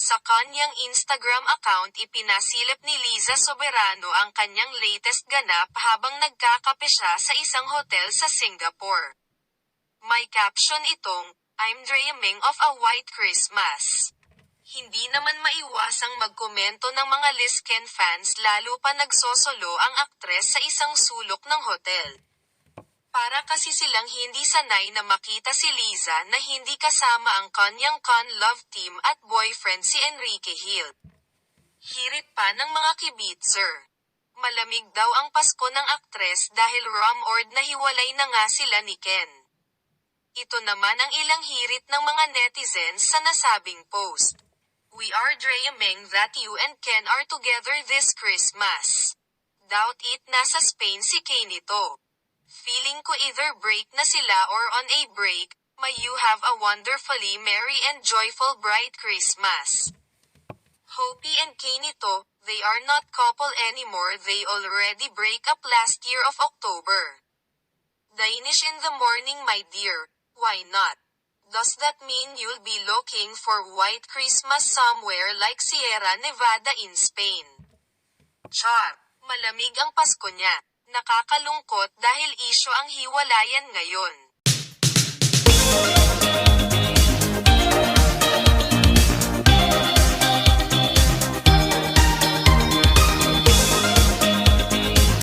Sa kanyang Instagram account ipinasilip ni Liza Soberano ang kanyang latest ganap habang nagkakape siya sa isang hotel sa Singapore. May caption itong, I'm dreaming of a white Christmas. Hindi naman maiwasang magkomento ng mga Lisken fans lalo pa nagsosolo ang aktres sa isang sulok ng hotel. Para kasi silang hindi sanay na makita si Liza na hindi kasama ang kanyang con love team at boyfriend si Enrique Hill. Hirit pa ng mga kibitzer. Malamig daw ang Pasko ng aktres dahil rumoured na hiwalay na nga sila ni Ken. Ito naman ang ilang hirit ng mga netizens sa nasabing post. We are dreaming that you and Ken are together this Christmas. Doubt it nasa Spain si Kay nito. Feeling ko either break na sila or on a break, may you have a wonderfully merry and joyful bright Christmas. Hopi and Kay nito, they are not couple anymore they already break up last year of October. Danish in the morning my dear, why not? Does that mean you'll be looking for white Christmas somewhere like Sierra Nevada in Spain? Char, malamig ang Pasko niya. Nakakalungkot dahil isyo ang hiwalayan ngayon.